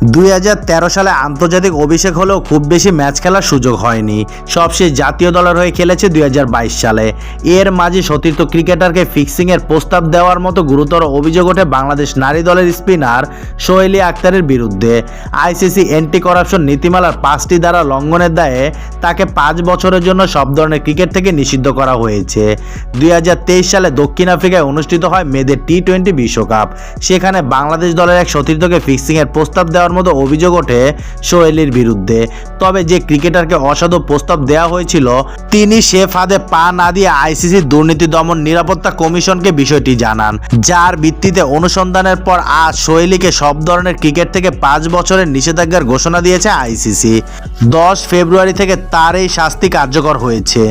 দুই হাজার তেরো সালে আন্তর্জাতিক অভিষেক হলেও খুব বেশি ম্যাচ খেলার সুযোগ হয়নি। সবশেষ জাতীয় দলের হয়ে খেলেছে দুই হাজার বাইশ সালে। এর মাঝে সতীর্থ ক্রিকেটারকে ফিক্সিংয়ের প্রস্তাব দেওয়ার মতো গুরুতর অভিযোগ ওঠে বাংলাদেশ নারী দলের স্পিনার সোহেলি আক্তারের বিরুদ্ধে। আইসিসি অ্যান্টি করাপশন নীতিমালার পাঁচটি দ্বারা লঙ্ঘনের দায়ে তাকে পাঁচ বছরের জন্য সব ধরনের ক্রিকেট থেকে নিষিদ্ধ করা হয়েছে। দুই হাজার তেইশ সালে দক্ষিণ আফ্রিকায় অনুষ্ঠিত হয় মেয়েদের টি টোয়েন্টি বিশ্বকাপ। সেখানে বাংলাদেশ দলের এক সতীর্থকে ফিক্সিংয়ের প্রস্তাব দেওয়ার মতো অভিযোগ ওঠে সোহেলির বিরুদ্ধে। তবে যে ক্রিকেটারকে অসাধু প্রস্তাব দেওয়া হয়েছিল, তিনি সে ফাঁদে পা না দিয়ে আইসিসি দুর্নীতি দমন নিরাপত্তা কমিশনকে বিষয়টি জানান। যার ভিত্তিতে অনুসন্ধানের পর আজ সোহেলিকে সব ধরনের ক্রিকেট থেকে পাঁচ বছরের নিষেধাজ্ঞার ঘোষণা দিয়েছে আইসিসি। দশ ফেব্রুয়ারি থেকে তার এই শাস্তি কার্যকর হয়েছে।